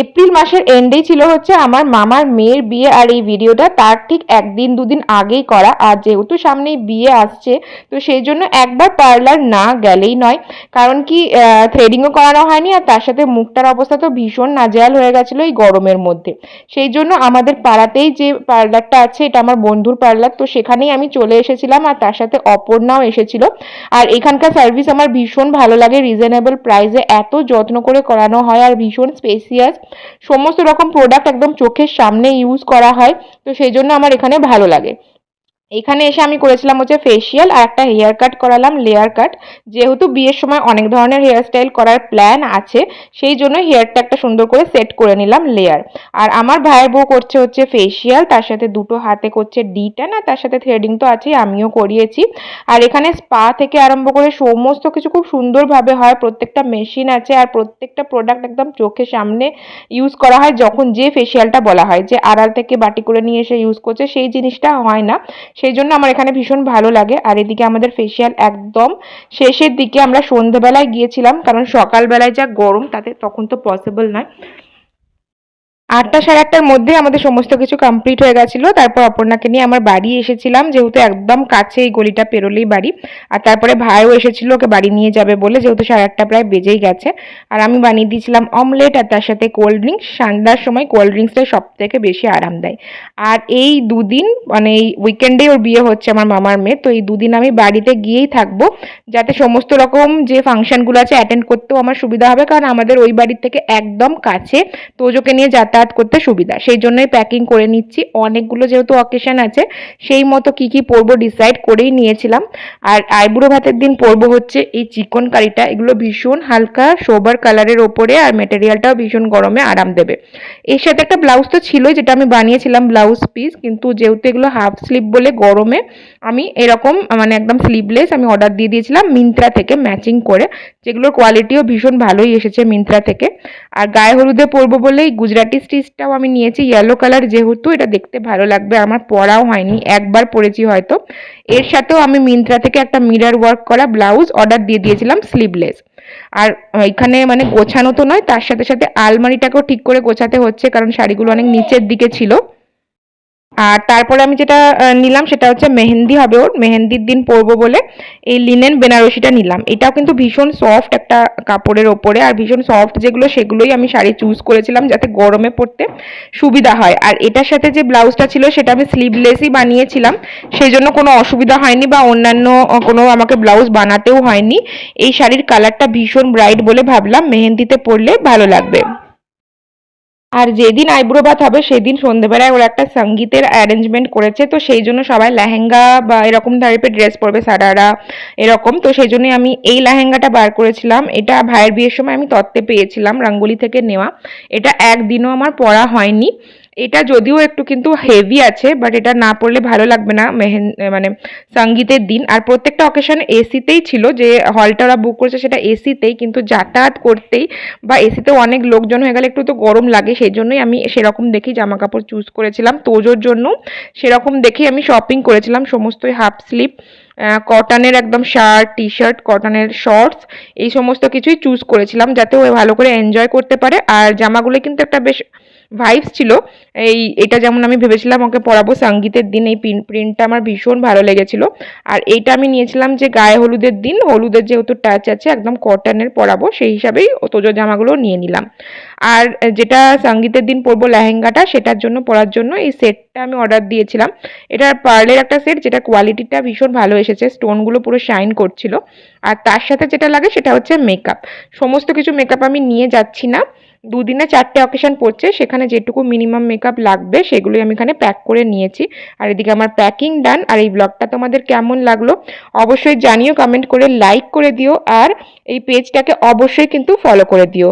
April মাসের এন্ডেই ছিল হচ্ছে আমার মামার মেয়ের বিয়ে আর এই ভিডিওটা তার ঠিক একদিন, দুদিন আগেই করা। আর যেহেতু সামনেই বিয়ে আসছে, তো সেই জন্য একবার পার্লার না গেলেই নয়। কারণ কি থ্রেডিংও করানো হয়নি আর তার সাথে মুখটার অবস্থা তো ভীষণ নাজেহাল হয়ে গেছিল এই গরমের মধ্যে। সেই জন্য আমাদের পাড়াতেই যে পার্লারটা আছে, এটা আমার বন্ধুর পার্লার তো সেখানেই আমি চলে এসেছিলাম আর তার সাথে অপর্ণাও এসেছিল। আর এখানকার সার্ভিস আমার ভীষণ ভালো লাগে রিজনেবল প্রাইসে এত যত্ন করে করানো হয় আর ভীষণ স্পেসিয়াস সমস্ত রকম প্রোডাক্ট একদম চোখের সামনে ইউজ করা হয়, তো সেই জন্য আমার এখানে ভালো লাগে। এখানে এসে আমি করেছিলাম হচ্ছে ফেসিয়াল আর একটা হেয়ার কাট করালাম লেয়ার কাট যেহেতু বিয়ের সময় অনেক ধরনের হেয়ার স্টাইল করার প্ল্যান আছে, সেই জন্য হেয়ারটা একটা সুন্দর করে সেট করে নিলাম লেয়ার আর আমার ভাইয়ের বউ করছে হচ্ছে ফেসিয়াল তার সাথে দুটো হাতে করছে ডিটা না তার সাথে থ্রেডিং তো আছেই, আমিও করিয়েছি। আর এখানে স্পা থেকে আরম্ভ করে সমস্ত কিছু খুব সুন্দরভাবে হয়, প্রত্যেকটা মেশিন আছে আর প্রত্যেকটা প্রোডাক্ট একদম চোখের সামনে ইউজ করা হয়, যখন যে ফেসিয়ালটা বলা হয়। যে আড়াল থেকে বাটি করে নিয়ে এসে ইউজ করছে, সেই জিনিসটা হয় না। সেই জন্য আমার এখানে ভীষণ ভালো লাগে। আর এদিকে আমাদের ফেসিয়াল একদম শেষের দিকে আমরা সন্ধেবেলায় গিয়েছিলাম, কারণ সকালবেলায় যা গরম তাতে তখন তো পসিবল নয়। আটটা সাড়ে আটটার মধ্যে আমাদের সমস্ত কিছু কমপ্লিট হয়ে গেছিল। তারপর অপর্ণাকে নিয়ে আমার বাড়ি এসেছিলাম, যেহেতু একদম কাছে এই গলিটা পেরোলেই বাড়ি। আর তারপরে ভাইও এসেছিল, ওকে বাড়ি নিয়ে যাবে বলে, যেহেতু সাড়ে আটটা প্রায় বেজেই গেছে। আর আমি বানিয়ে দিয়েছিলাম অমলেট আর তার সাথে কোল্ড ড্রিঙ্কস সন্ধ্যার সময় কোল্ড ড্রিঙ্কসটাই সব থেকে বেশি আরাম দেয়। আর এই দুদিন মানে এই উইকেন্ডে ওর বিয়ে হচ্ছে আমার মামার মেয়ে, তো এই দুদিন আমি বাড়িতে গিয়েই থাকব, যাতে সমস্ত রকম যে ফাংশনগুলো আছে অ্যাটেন্ড করতেও আমার সুবিধা হবে। কারণ আমাদের ওই বাড়ির থেকে একদম কাছে তোজোকে নিয়ে যাতায়াত করতে সুবিধা। সেই জন্যই প্যাকিং করে নিচ্ছি। অনেকগুলো যেহেতু অকেশন আছে, সেই মতো কি কি পরবো ডিসাইড করেই নিয়েছিলাম। আর আইবুড়ো ভাতের দিন পরবো হচ্ছে এই চিকন কারিটা। এগুলো ভীষণ হালকা সোবার কালারের ওপরে আর মেটেরিয়ালটাও ভীষণ গরমে আরাম দেবে। এর সাথে একটা ব্লাউজ তো ছিলই, যেটা আমি বানিয়েছিলাম ব্লাউজ পিস কিন্তু যেহেতু এগুলো হাফ স্লিভ বলে গরমে, আমি এরকম মানে একদম স্লিভলেস আমি অর্ডার দিয়ে দিয়েছিলাম মিন্ত্রা থেকে ম্যাচিং করে। যেগুলোর কোয়ালিটিও ভীষণ ভালোই এসেছে মিন্ত্রা থেকে। আর গায়ে হলুদে পরবো বলেই গুজরাটি স্টিচটাও আমি নিয়েছি ইয়েলো কালার যেহেতু এটা দেখতে ভালো লাগবে, আমার পরাও হয়নি, একবার পরেছি হয়তো। এর সাথেও আমি মিন্ত্রা থেকে একটা মিরার ওয়ার্ক করা ব্লাউজ অর্ডার দিয়ে দিয়েছিলাম স্লিভলেস আর এখানে মানে গোছানো তো নয়, তার সাথে সাথে আলমারিটাকেও ঠিক করে গোছাতে হচ্ছে, কারণ শাড়িগুলো অনেক নিচের দিকে ছিল। আর তারপরে আমি যেটা নিলাম সেটা হচ্ছে মেহেন্দি হবে ওর, মেহেন্দির দিন পরবো বলে এই লিনেন বেনারসিটা নিলাম। এটাও কিন্তু ভীষণ সফট একটা কাপড়ের ওপরে আর ভীষণ সফট যেগুলো সেগুলোই আমি শাড়ি চুজ করেছিলাম যাতে গরমে পরতে সুবিধা হয়। আর এটার সাথে যে ব্লাউজটা ছিল সেটা আমি স্লিভলেসই বানিয়েছিলাম সেই জন্য কোনো অসুবিধা হয়নি বা অন্যান্য কোনো আমাকে ব্লাউজ বানাতেও হয়নি। এই শাড়ির কালারটা ভীষণ ব্রাইট বলে ভাবলাম, মেহেন্দিতে পরলে ভালো লাগবে। আর যেদিন আইব্রো বাথ হবে, সেদিন সন্ধেবেলায় ওরা একটা সঙ্গীতের অ্যারেঞ্জমেন্ট করেছে। তো সেই জন্য সবাই লেহেঙ্গা বা এরকম টাইপের ড্রেস পরবে সারারা এরকম। তো সেই জন্যই আমি এই লেহেঙ্গাটা বার করেছিলাম। এটা ভাইয়ের বিয়ের সময় আমি তত্ত্বে পেয়েছিলাম, রঙ্গোলি থেকে নেওয়া। এটা একদিনও আমার পরা হয়নি। এটা যদিও একটু কিন্তু হেভি আছে বাট এটা না পড়লে ভালো লাগবে না মেহেন মানে সঙ্গীতের দিন। আর প্রত্যেকটা অকেশন এসিতেই ছিল, যে হলটা ওরা বুক করেছে সেটা এসিতেই কিন্তু যাতায়াত করতেই বা এসিতেও অনেক লোকজন হয়ে গেলে একটু তো গরম লাগে সেই জন্যই আমি সেরকম দেখেই জামা কাপড় চুজ করেছিলাম। তোজোর জন্য সেরকম দেখেই আমি শপিং করেছিলাম, সমস্তই হাফ স্লিপ কটনের একদম শার্ট টি শার্ট কটনের শর্টস এই সমস্ত কিছুই চুজ করেছিলাম, যাতে ও ভালো করে এনজয় করতে পারে। আর জামাগুলো কিন্তু একটা বেশ ভাইবস ছিল। এই, এটা যেমন আমি ভেবেছিলাম ওকে পরাবো, সঙ্গীতের দিন এই প্রিন্টটা আমার ভীষণ ভালো লেগেছিল। আর এইটা আমি নিয়েছিলাম যে গায়ে হলুদের দিন, হলুদের যেহেতু টাচ আছে, একদম কটনের পরাবো, সেই হিসাবেই তোজো জামাগুলো নিয়ে নিলাম। আর যেটা সঙ্গীতের দিন পরবো লেহেঙ্গাটা, সেটার জন্য, পরার জন্য এই সেটটা আমি অর্ডার দিয়েছিলাম। এটা পার্লের একটা সেট যেটা কোয়ালিটিটা ভীষণ ভালো এসেছে স্টোনগুলো পুরো শাইন করছিল। আর তার সাথে যেটা লাগে, সেটা হচ্ছে মেকআপ সমস্ত কিছু মেকআপ আমি নিয়ে যাচ্ছি না। দুদিনে চারটে অকেশন পড়ছে, সেখানে যেটুকু মিনিমাম মেকআপ লাগবে, সেগুলোই আমি এখানে প্যাক করে নিয়েছি। আর এদিকে আমার প্যাকিং ডান আর এই ব্লগটা তোমাদের কেমন লাগল অবশ্যই জানিও কমেন্ট করে লাইক করে দিও, আর এই পেজটাকে অবশ্যই কিন্তু ফলো করে দিও।